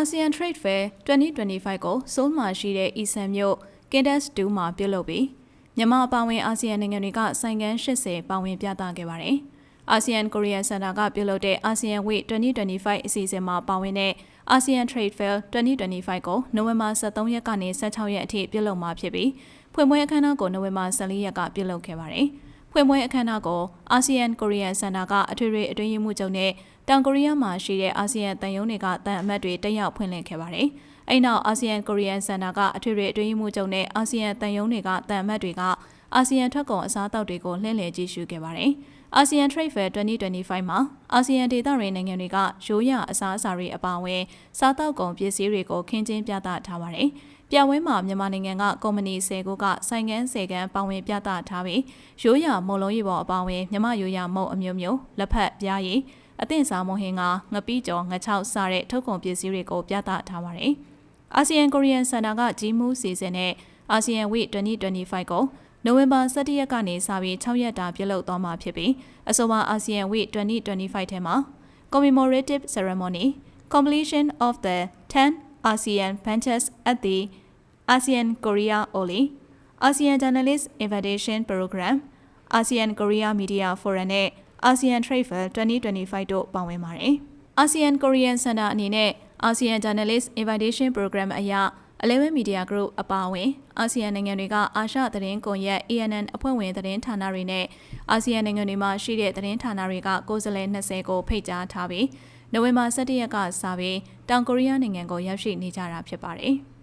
ASEAN Trade Fair 2025ကိုဆိုးလ်မှာရှိတဲ့ Eason မြို့ Kindes 2မှာပြုလုပ်ပြီးမြန်မာအပါအဝင်အာဆီယံနိုင်ငံတွေကဆိုင်ကန်း80ပါဝင်ပြသခဲ့ပါတယ်။ ASEAN Korea Center ကပြုလုပ်တဲ့ ASEAN Week 2025အစီအစဉ်မှာပါဝင်တဲ့ ASEAN Trade Fair 2025ကိုနိုဝင်ဘာ23ရက်ကနေ16ရက်အထိပြုလုပ်မှာဖြစ်ပြီးဖွင့်ပွဲအခမ်းအနားကိုနိုဝင်ဘာ14ရက်ကပြုလုပ်ခဲ့ပါတယ်။ ဖွင့်ပွဲအခမ်းအနားကို ASEAN Korea Center ကအထွေထွေအတွင်းရေးမှူးချုပ်နဲ့တောင်ကိုရီးယားမှာရှိတဲ့အာဆီယံတန်ယုံတွေကတန်အမတ်တွေတက်ရောက်ဖွင့်လှစ်ခဲ့ပါတယ်။အဲ့နောက်အာဆီယံကိုရီးယားစင်တာကအထွေထွေအတွင်းရေးမှူးချုပ်နဲ့အာဆီယံတန်ယုံတွေကတန်အမတ်တွေက အာဆီယံထွက်ကုန်အစားအသောက်တွေကိုလှည့်လည်ကြည့်ရှုခဲ့ပါတယ်။ ASEAN Trade Fair 2025မှာအာဆီယံဒေသတွေနိုင်ငံတွေကရိုးရာအစားအစာတွေအပါအဝင်စားတောက်ကုန်ပစ္စည်းတွေကိုခင်းကျင်းပြသထားပါတယ်။ပြပွဲမှာမြန်မာနိုင်ငံကကုမ္ပဏီ10ခုကဆိုင်ငန်း10ခန်းပါဝင်ပြသထားပြီးရိုးရာမုံလုံးရီပေါ်အပါအဝင်မြမရိုးရာမုံအမျိုးမျိုးလက်ဖက်ပြားရည်အသင့်စားမုံဟင်းကငပိကျော်ငချောက်စတဲ့ထုတ်ကုန်ပစ္စည်းတွေကိုပြသထားပါတယ်။အာဆီယံကိုရီးယန်စင်တာကကြီးမှုစီစဉ်တဲ့အာဆီယံ Week 2025ကို နိုဝင်ဘာ17ရက်ကနေစပြီး6ရက်တာပြုလုပ်သွားမှာဖြစ်ပြီးအဆိုပါအာဆီယံ Week 2025ထဲမှာ commemorative ceremony completion of the 10 ASEAN benches at the ASEAN Korea Oli ASEAN Journalist Invitation Program ASEAN Korea Media Forum နဲ့ ASEAN Trade Fair 2025တို့ပါဝင်ပါတယ်။ ASEAN Korean Center အနေနဲ့ ASEAN Journalist Invitation Program အရ 11 Media Group အပါအဝင်အာဆီယံနိုင်ငံတွေကအာရှသတင်းကွန်ရက် ANN အဖွဲ့ဝင်သတင်းဌာနတွေနဲ့အာဆီယံနိုင်ငံတွေမှာရှိတဲ့သတင်းဌာနတွေကကိုယ်စားလှယ်20ကိုဖိတ်ကြားထားပြီးနိုဝင်ဘာ17ရက်ကစပြီးတောင်ကိုရီးယားနိုင်ငံကိုရောက်ရှိနေကြတာဖြစ်ပါတယ်။